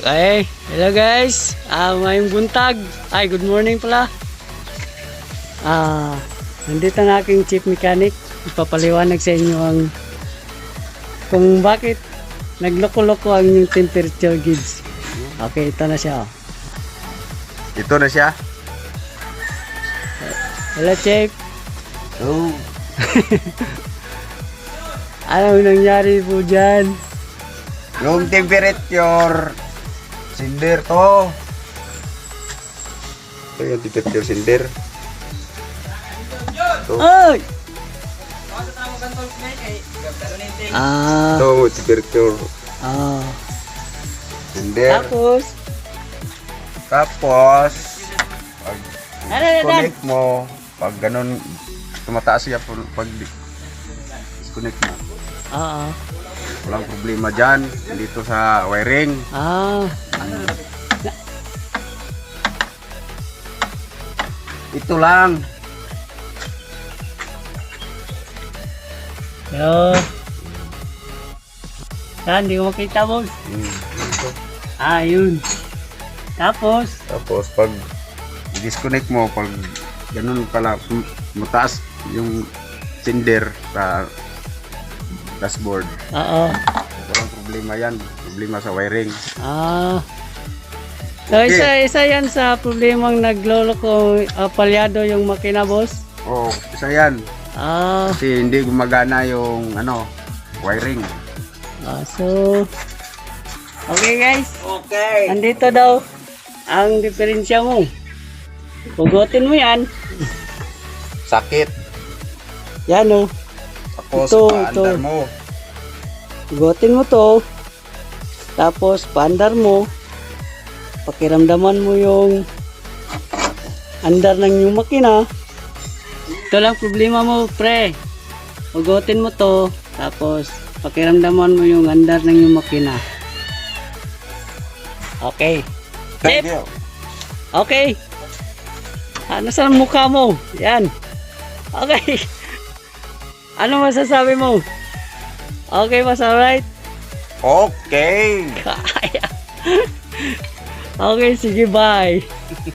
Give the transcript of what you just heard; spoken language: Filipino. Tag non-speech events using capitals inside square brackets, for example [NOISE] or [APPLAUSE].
Okay, hello guys. Ah, ngayong buntag. Ay, good morning pala. Ah, nandito ang aking chief mechanic. Ipapaliwanag sa inyo ang kung bakit nagloko-loko ang yung temperature gauge. Okay, ito na siya. oh. Ito na siya. Hello, chief. Oh. [LAUGHS] Anong nangyari po dyan? Yung temperature cinder to. Ito yung temperature cinder. Ay! Ah, Ito temperature ah. cinder. Tapos, Tapos, pag ano na dan? connect mo, pag ganun, tumataas siya pag pag disconnect mo. Oo. Walang problema dyan. Dito sa wiring. Ah, Ito lang. Yo. Saan, di ko makita boss. Hmm. Ah, yun. Tapos, Tapos pag disconnect mo, pag ganun pala, mataas yung cinder sa dashboard. oo. Walang problema yan. Problema sa wiring. Ah. So, Okay. isa, isa yan sa problemang nagloloko uh, palyado yung makina boss. Oh, isa yan. Ah, Kasi hindi gumagana yung ano, wiring. ah, so, okay guys. Okay. Andito daw ang diferensya mo. Pugutin mo yan. Sakit. Yan oh. Tapos Ito, paandar ito. mo. Pugutin mo to. Tapos, paandar mo. Pakiramdaman mo yung andar ng yung makina. Ito lang problema mo, pre. Pugutin mo to. Tapos, pakiramdaman mo yung andar ng yung makina. Okay. You. Okay. Ano sa mukha mo? Yan. Okay. Ano masasabi mo? Okay ba sa right? Okay. [LAUGHS] Kaya. okay, sige, bye.